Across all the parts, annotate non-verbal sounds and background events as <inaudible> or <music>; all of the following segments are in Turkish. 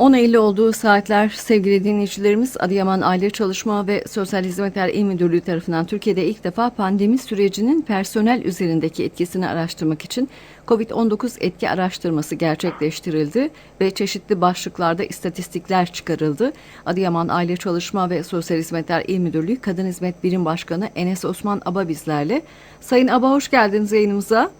10.50 olduğu saatler sevgili dinleyicilerimiz Adıyaman Aile Çalışma ve Sosyal Hizmetler İl Müdürlüğü tarafından Türkiye'de ilk defa pandemi sürecinin personel üzerindeki etkisini araştırmak için COVID-19 etki araştırması gerçekleştirildi ve çeşitli başlıklarda istatistikler çıkarıldı. Adıyaman Aile Çalışma ve Sosyal Hizmetler İl Müdürlüğü Kadın Hizmet Birim Başkanı Enes Osman Aba bizlerle. Sayın Aba hoş geldiniz yayınımıza.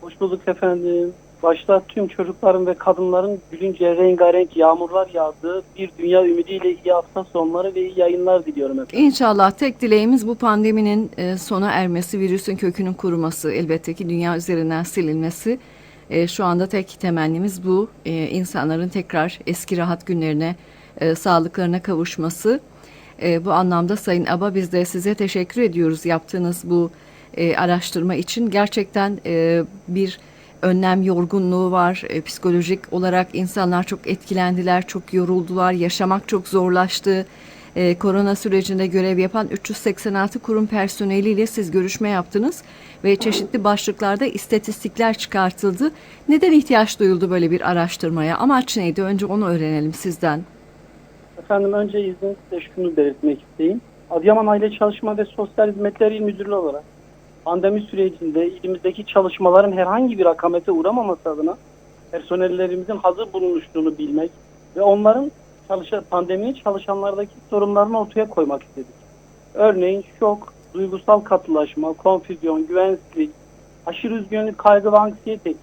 Hoş bulduk efendim. Başta tüm çocukların ve kadınların gülünce rengarenk yağmurlar yağdığı bir dünya ümidiyle iyi hafta sonları ve iyi yayınlar diliyorum efendim. İnşallah tek dileğimiz bu pandeminin e, sona ermesi, virüsün kökünün kuruması, elbette ki dünya üzerinden silinmesi. E, Şu anda tek temennimiz bu. E, insanların tekrar eski rahat günlerine, sağlıklarına kavuşması. Bu anlamda Sayın Aba biz de size teşekkür ediyoruz yaptığınız bu araştırma için. Gerçekten bir önlem yorgunluğu var. E, psikolojik olarak insanlar çok etkilendiler, çok yoruldular, yaşamak çok zorlaştı. E, korona sürecinde görev yapan 386 kurum personeliyle siz görüşme yaptınız ve çeşitli başlıklarda istatistikler çıkartıldı. Neden ihtiyaç duyuldu böyle bir araştırmaya? Amaç neydi? Önce onu öğrenelim sizden. Efendim önce izninizle şunu belirtmek isteyeyim. Adıyaman Aile Çalışma ve Sosyal Hizmetler İl Müdürlüğü olarak pandemi sürecinde ilimizdeki çalışmaların herhangi bir akamete uğramaması adına personellerimizin hazır bulunuşluğunu bilmek ve onların çalışan, pandeminin çalışanlardaki sorunlarını ortaya koymak istedik. Örneğin şok, duygusal katılaşma, konfüzyon, güvensizlik, aşırı üzgünlük, kaygı ve anksiyete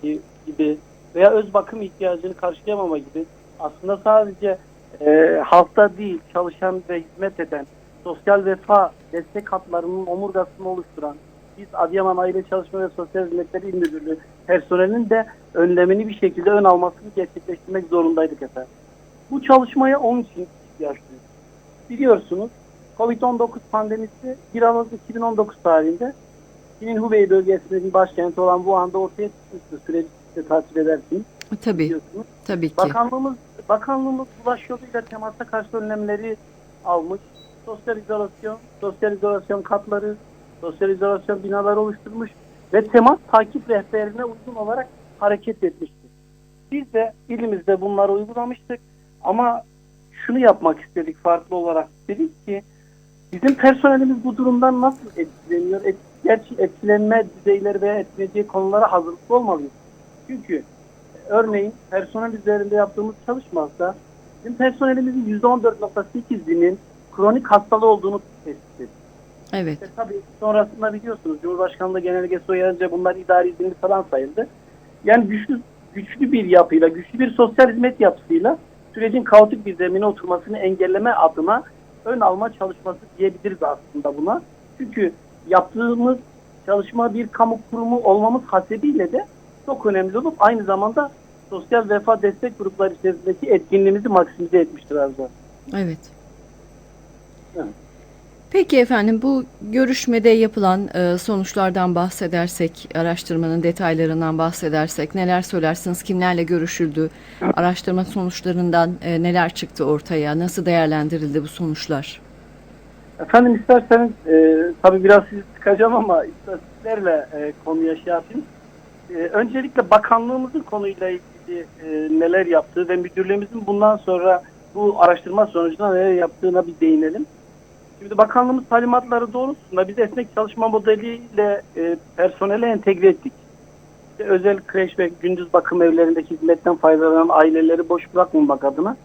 gibi veya öz bakım ihtiyacını karşılayamama gibi aslında sadece e, halkta değil çalışan ve hizmet eden sosyal vefa destek hatlarının omurgasını oluşturan biz Adıyaman Aile Çalışma ve Sosyal Hizmetleri İl Müdürlüğü personelinin de önlemini bir şekilde ön almasını gerçekleştirmek zorundaydık efendim. Bu çalışmaya onun için ihtiyaç duyuyoruz. Biliyorsunuz Covid-19 pandemisi 1 Aralık 2019 tarihinde Çin'in Hubei bölgesinin başkenti olan Wuhan'da ortaya çıkmıştı. Süreci de takip edersiniz Tabii, biliyorsunuz. tabii ki. Bakanlığımız bakanlığımız bulaş yoluyla temasa karşı önlemleri almış. Sosyal izolasyon, sosyal izolasyon katları, sosyal izolasyon binaları oluşturmuş ve temas takip rehberine uygun olarak hareket etmiştir. Biz de ilimizde bunları uygulamıştık ama şunu yapmak istedik farklı olarak. Dedik ki bizim personelimiz bu durumdan nasıl etkileniyor? Et, gerçi etkilenme düzeyleri ve etkileyeceği konulara hazırlıklı olmalıyız. Çünkü örneğin personel üzerinde yaptığımız çalışmada bizim personelimizin %14.8 binin kronik hastalığı olduğunu tespit. Evet, E tabii sonrasında biliyorsunuz Cumhurbaşkanlığı genelgesi uyarınca bunlar idari izinli falan sayıldı. Yani güçlü güçlü bir yapıyla, güçlü bir sosyal hizmet yapısıyla sürecin kaotik bir zemine oturmasını engelleme adına ön alma çalışması diyebiliriz aslında buna. Çünkü yaptığımız çalışma bir kamu kurumu olmamız hasebiyle de çok önemli olup aynı zamanda sosyal vefa destek grupları içerisindeki etkinliğimizi maksimize etmiştir Arzu. evet. Evet. Peki efendim bu görüşmede yapılan e, sonuçlardan bahsedersek, araştırmanın detaylarından bahsedersek neler söylersiniz? Kimlerle görüşüldü? Araştırma sonuçlarından e, neler çıktı ortaya? Nasıl değerlendirildi bu sonuçlar? Efendim isterseniz e, tabii biraz sizi sıkacağım ama istatistiklerle e, konuya şey yapayım. E, öncelikle bakanlığımızın konuyla ilgili e, neler yaptığı ve müdürlüğümüzün bundan sonra bu araştırma sonucunda neler yaptığına bir değinelim. Şimdi bakanlığımız talimatları doğrultusunda biz esnek çalışma modeliyle e, personele entegre ettik. İşte özel kreş ve gündüz bakım evlerindeki hizmetten faydalanan aileleri boş bırakmamak adına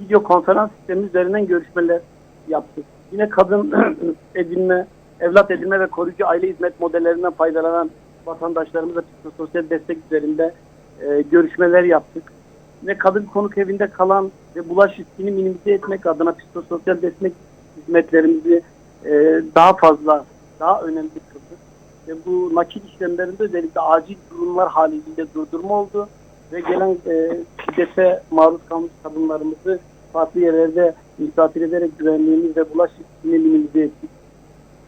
video konferans sistemi üzerinden görüşmeler yaptık. Yine kadın <clears throat> edinme, evlat edinme ve koruyucu aile hizmet modellerinden faydalanan vatandaşlarımıza psikososyal destek üzerinde e, görüşmeler yaptık. Yine kadın konuk evinde kalan ve bulaş riskini minimize etmek adına psikososyal destek hizmetlerimizi e, daha fazla, daha önemli kıldık. Ve bu nakil işlemlerinde özellikle acil durumlar haliyle durdurma oldu. Ve gelen e, şiddete maruz kalmış kadınlarımızı farklı yerlerde misafir ederek güvenliğimiz ve bulaş riskini minimize ettik.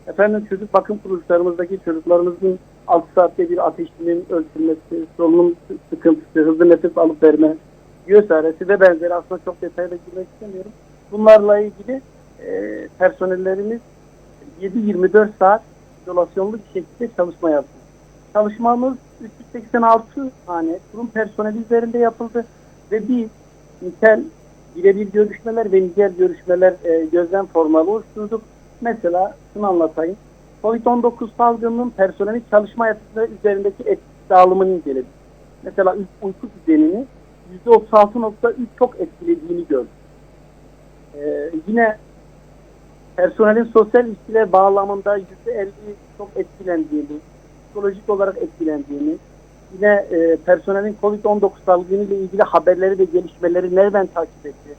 Efendim çocuk bakım kuruluşlarımızdaki çocuklarımızın 6 saatte bir ateşinin ölçülmesi, solunum sıkıntısı, hızlı nefes alıp verme, göğüs ağrısı ve benzeri aslında çok detaylı girmek istemiyorum. Bunlarla ilgili e, personellerimiz 7-24 saat izolasyonlu bir şekilde çalışma yaptı. Çalışmamız 386 tane kurum personeli üzerinde yapıldı ve biz nitel birebir görüşmeler ve nicel görüşmeler e, gözlem formalı oluşturduk. Mesela şunu anlatayım. Covid-19 salgınının personelin çalışma hayatı üzerindeki etkisi dağılımını inceledik. Mesela uy- uyku düzenini %36.3 çok etkilediğini gördük. Ee, yine personelin sosyal ilişkiler bağlamında %50 çok etkilendiğini, psikolojik olarak etkilendiğini, yine e, personelin COVID-19 salgını ile ilgili haberleri ve gelişmeleri nereden takip etti?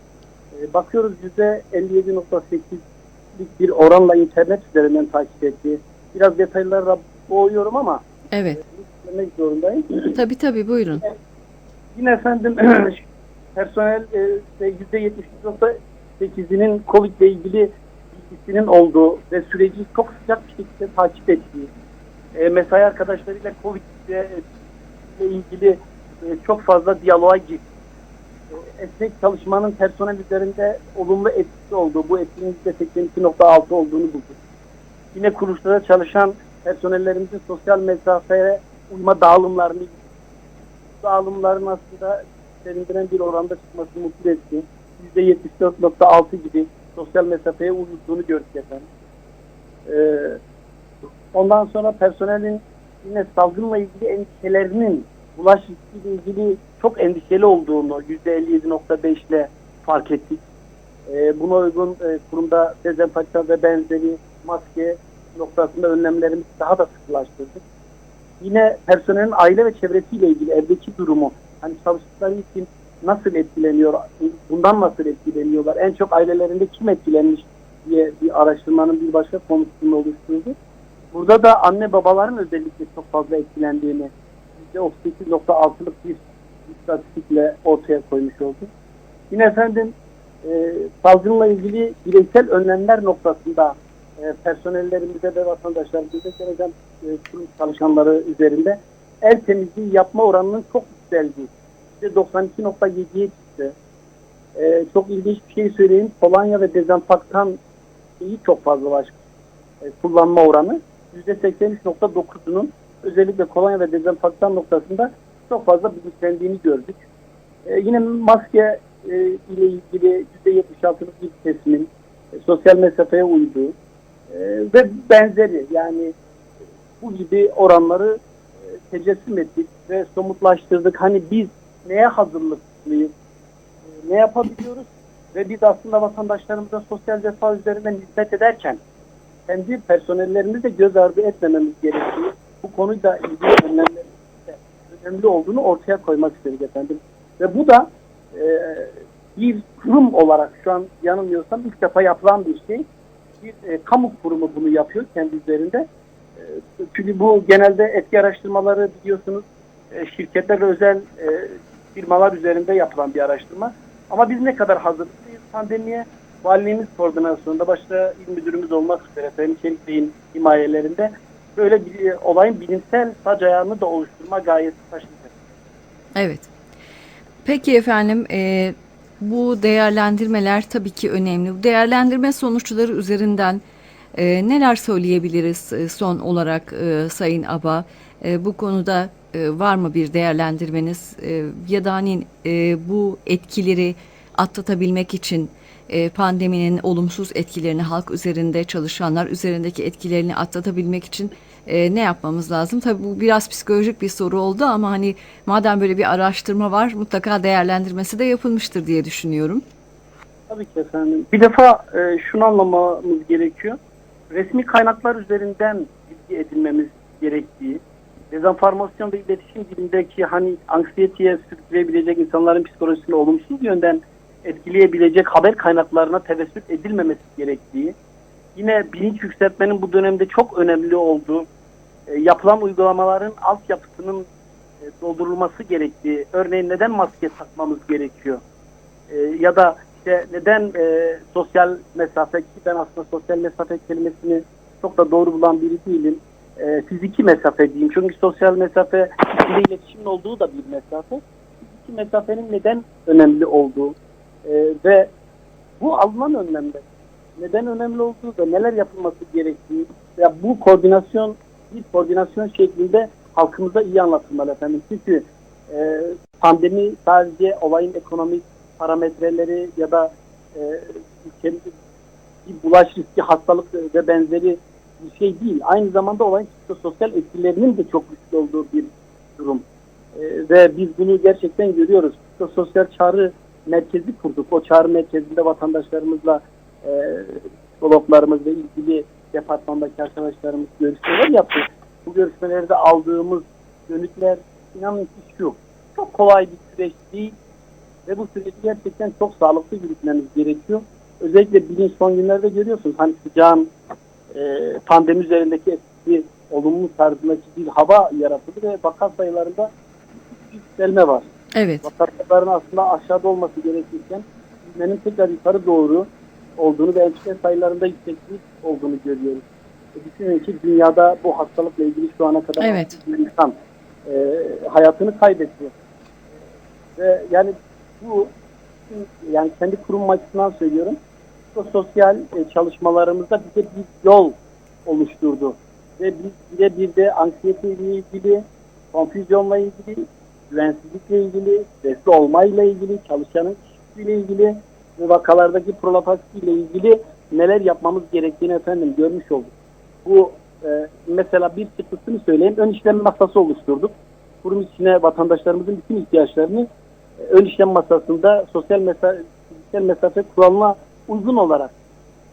E, bakıyoruz %57.8'lik bir oranla internet üzerinden takip etti. Biraz detaylara boğuyorum ama Evet. söylemek zorundayım. <clears throat> Tabii tabii buyurun. Yine efendim <clears throat> personel e, ve %73.8'inin Covid ile ilgili bilgisinin olduğu ve süreci çok sıcak bir şekilde takip ettiği, e, mesai arkadaşlarıyla Covid ile ile ilgili e, çok fazla diyaloğa girdi. E, esnek çalışmanın personel üzerinde olumlu etkisi olduğu, bu etkinin %82.6 olduğunu bulduk. Yine kuruluşlarda çalışan personellerimizin sosyal mesafeye uyma dağılımlarını dağılımların aslında sevindiren bir oranda çıkması mutlu etti. %74.6 gibi sosyal mesafeye uyulduğunu gördük efendim. Ee, ondan sonra personelin yine salgınla ilgili endişelerinin bulaş riskiyle ilgili çok endişeli olduğunu %57.5 ile fark ettik. Ee, buna uygun e, kurumda dezenfektan ve benzeri maske noktasında önlemlerimizi daha da sıkılaştırdık. Yine personelin aile ve çevresiyle ilgili evdeki durumu, hani çalıştıkları için nasıl etkileniyor, bundan nasıl etkileniyorlar, en çok ailelerinde kim etkilenmiş diye bir araştırmanın bir başka konusunu oluşturdu. Burada da anne babaların özellikle çok fazla etkilendiğini %38.6'lık bir istatistikle ortaya koymuş oldu. Yine efendim e, salgınla ilgili bireysel önlemler noktasında e, personellerimize ve vatandaşlarımıza gereken e, çalışanları üzerinde el temizliği yapma oranının çok yükseldiği. %92.7'ye çıktı. E, çok ilginç bir şey söyleyeyim. Kolonya ve dezenfektan şeyi çok fazlalaştı. E, kullanma oranı. %83.9'unun özellikle kolonya ve dezenfektan noktasında çok fazla bilinçlendiğini gördük. E, yine maske e, ile ilgili %76'lık bir kesimin e, sosyal mesafeye uyduğu e, ve benzeri yani bu gibi oranları e, tecessüm ettik ve somutlaştırdık. Hani biz neye hazırlıklıyız, e, ne yapabiliyoruz ve biz aslında vatandaşlarımıza sosyal defa üzerinden hizmet ederken kendi personellerimizi de göz ardı etmememiz gerektiği, bu konuyla ilgili önlemlerin önemli olduğunu ortaya koymak istedik efendim. Ve bu da e, bir kurum olarak şu an yanılmıyorsam ilk defa yapılan bir şey. Bir e, kamu kurumu bunu yapıyor kendi üzerinde. E, çünkü bu genelde etki araştırmaları biliyorsunuz e, şirketler özel e, firmalar üzerinde yapılan bir araştırma. Ama biz ne kadar hazırlıklıyız pandemiye? Valiliğimiz koordinasyonunda başta il müdürümüz olmak üzere Sayın Çelik Bey'in himayelerinde böyle bir e, olayın bilimsel sac ayağını da oluşturma gayesi taşıdık. Evet. Peki efendim e, bu değerlendirmeler tabii ki önemli. Bu değerlendirme sonuçları üzerinden e, neler söyleyebiliriz e, son olarak e, Sayın Aba? E, bu konuda e, var mı bir değerlendirmeniz E, ya da hani e, bu etkileri atlatabilmek için pandeminin olumsuz etkilerini halk üzerinde çalışanlar üzerindeki etkilerini atlatabilmek için ne yapmamız lazım? Tabii bu biraz psikolojik bir soru oldu ama hani madem böyle bir araştırma var mutlaka değerlendirmesi de yapılmıştır diye düşünüyorum. Tabii ki efendim. Bir defa e, şunu anlamamız gerekiyor. Resmi kaynaklar üzerinden bilgi edinmemiz gerektiği, dezenformasyon ve iletişim dilindeki hani anksiyeteye sürükleyebilecek insanların psikolojisini olumsuz yönden etkileyebilecek haber kaynaklarına tevessül edilmemesi gerektiği, yine bilinç yükseltmenin bu dönemde çok önemli olduğu, e, yapılan uygulamaların altyapısının e, doldurulması gerektiği, örneğin neden maske takmamız gerekiyor? E, ya da işte neden e, sosyal mesafe ki ben aslında sosyal mesafe kelimesini çok da doğru bulan biri değilim. E, fiziki mesafe diyeyim. Çünkü sosyal mesafe içinde iletişimin olduğu da bir mesafe. Fiziki mesafenin neden önemli olduğu e, ve bu alınan önlemler neden önemli olduğu ve neler yapılması gerektiği ve bu koordinasyon bir koordinasyon şeklinde halkımıza iyi anlatılmalı efendim. Çünkü e, pandemi sadece olayın ekonomik parametreleri ya da e, ülkenin bir bulaş riski, hastalık ve benzeri bir şey değil. Aynı zamanda olayın sosyal etkilerinin de çok güçlü olduğu bir durum. E, ve biz bunu gerçekten görüyoruz. Sosyal çağrı merkezi kurduk. O çağrı merkezinde vatandaşlarımızla e, psikologlarımız ve ilgili departmandaki arkadaşlarımız görüşmeler yaptı. Bu görüşmelerde aldığımız dönütler inanın ki şu. Çok kolay bir süreç değil ve bu süreci gerçekten çok sağlıklı yürütmemiz gerekiyor. Özellikle bilinç son günlerde görüyorsunuz. Hani sıcağın e, pandemi üzerindeki etkisi olumlu tarzındaki bir hava yaratıldı ve vaka sayılarında yükselme var. Evet. Vaka sayılarının aslında aşağıda olması gerekirken büyümenin tekrar yukarı doğru olduğunu ve enstitü sayılarında yükseklik olduğunu görüyoruz. E, düşünün ki dünyada bu hastalıkla ilgili şu ana kadar Evet. insan e, hayatını kaybetti. Ve yani bu yani kendi kurum açısından söylüyorum. Bu sosyal e, çalışmalarımızda bize bir yol oluşturdu. Ve biz bire bir de anksiyeteyle ilgili, konfüzyonla ilgili, güvensizlikle ilgili, stresli olmayla ilgili, çalışanın kişisiyle ilgili ve vakalardaki prolapaksiyle ilgili neler yapmamız gerektiğini efendim görmüş olduk. Bu e, mesela bir çıktısını söyleyeyim. Ön işlem masası oluşturduk. Kurum içine vatandaşlarımızın bütün ihtiyaçlarını e, ön işlem masasında sosyal mesafe, mesafe kuralına uygun olarak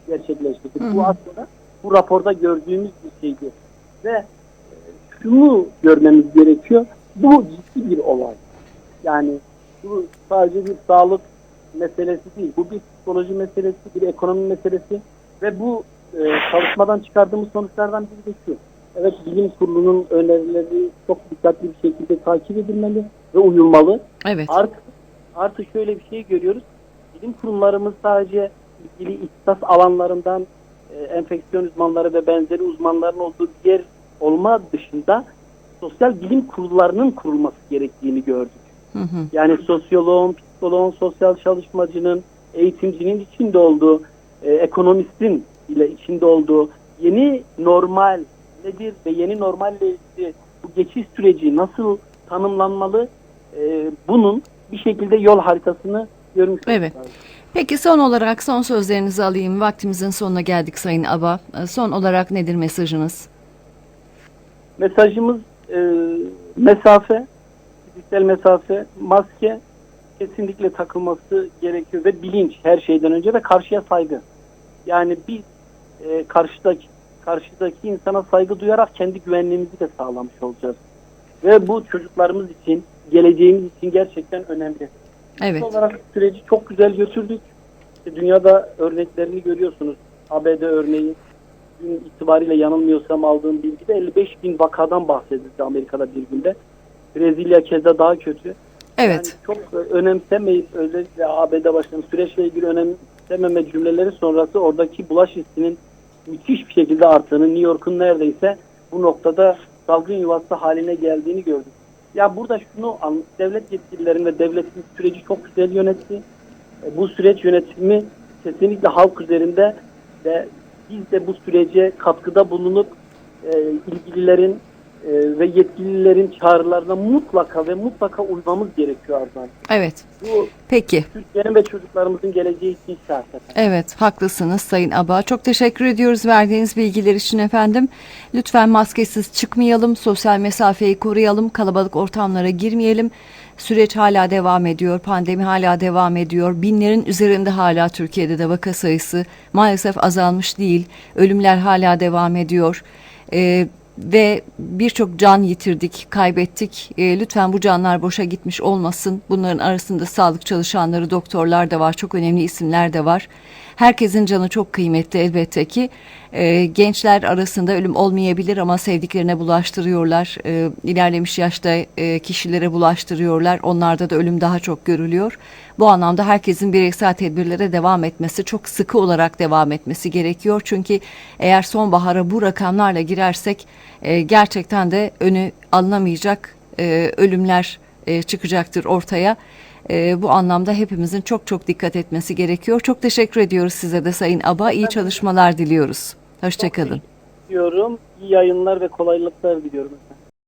gerçekleştirdik. Hı hı. Bu aslında bu raporda gördüğümüz bir şeydi. Ve e, şunu görmemiz gerekiyor. Bu ciddi bir olay. Yani bu sadece bir sağlık meselesi değil. Bu bir psikoloji meselesi, bir ekonomi meselesi ve bu e, çalışmadan çıkardığımız sonuçlardan biri de şu. Evet bilim kurulunun önerileri çok dikkatli bir şekilde takip edilmeli ve uyulmalı. Evet. Artık artık şöyle bir şey görüyoruz. Bilim kurumlarımız sadece ilgili ihtisas alanlarından e, enfeksiyon uzmanları ve benzeri uzmanların olduğu bir yer olma dışında sosyal bilim kurullarının kurulması gerektiğini gördük. Hı hı. Yani sosyoloğun, psikoloğun, sosyal çalışmacının, eğitimcinin içinde olduğu, e, ekonomistin ile içinde olduğu yeni normal nedir ve yeni normalle ilgili bu geçiş süreci nasıl tanımlanmalı e, bunun bir şekilde yol haritasını görmüş Evet. lazım. Peki son olarak son sözlerinizi alayım. Vaktimizin sonuna geldik Sayın Aba. E, Son olarak nedir mesajınız? Mesajımız e, mesafe, fiziksel mesafe, maske kesinlikle takılması gerekiyor ve bilinç her şeyden önce ve karşıya saygı. Yani biz e, karşıdaki karşıdaki insana saygı duyarak kendi güvenliğimizi de sağlamış olacağız. Ve bu çocuklarımız için, geleceğimiz için gerçekten önemli. Evet. olarak süreci çok güzel götürdük. Dünyada örneklerini görüyorsunuz. ABD örneği gün itibariyle yanılmıyorsam aldığım bilgide 55 bin vakadan bahsedildi Amerika'da bir günde. Brezilya keza daha kötü. Evet. Yani çok e, önemsemeyip özellikle ABD başkanı süreçle ilgili önemsememe cümleleri sonrası oradaki bulaş riskinin müthiş bir şekilde arttığını, New York'un neredeyse bu noktada salgın yuvası haline geldiğini gördük. Ya burada şunu an- devlet yetkililerin ve devletin süreci çok güzel yönetti. E, Bu süreç yönetimi kesinlikle halk üzerinde ve biz de bu sürece katkıda bulunup e, ilgililerin e, ve yetkililerin çağrılarına mutlaka ve mutlaka uymamız gerekiyor Arzu Evet. Bu Peki. Türkiye'nin ve çocuklarımızın geleceği için şart efendim. Evet, haklısınız Sayın Aba. Çok teşekkür ediyoruz verdiğiniz bilgiler için efendim. Lütfen maskesiz çıkmayalım, sosyal mesafeyi koruyalım, kalabalık ortamlara girmeyelim. Süreç hala devam ediyor, pandemi hala devam ediyor. Binlerin üzerinde hala Türkiye'de de vaka sayısı maalesef azalmış değil. Ölümler hala devam ediyor. Ee, ve birçok can yitirdik, kaybettik. E, lütfen bu canlar boşa gitmiş olmasın. Bunların arasında sağlık çalışanları, doktorlar da var, çok önemli isimler de var. Herkesin canı çok kıymetli elbette ki. E, gençler arasında ölüm olmayabilir ama sevdiklerine bulaştırıyorlar. E, ilerlemiş yaşta e, kişilere bulaştırıyorlar. Onlarda da ölüm daha çok görülüyor. Bu anlamda herkesin bireysel tedbirlere devam etmesi, çok sıkı olarak devam etmesi gerekiyor. Çünkü eğer sonbahara bu rakamlarla girersek e, gerçekten de önü alınamayacak e, ölümler e, çıkacaktır ortaya. E, bu anlamda hepimizin çok çok dikkat etmesi gerekiyor. Çok teşekkür ediyoruz size de Sayın Aba. İyi çalışmalar diliyoruz. Hoşçakalın. Diyorum. İyi yayınlar ve kolaylıklar diliyorum.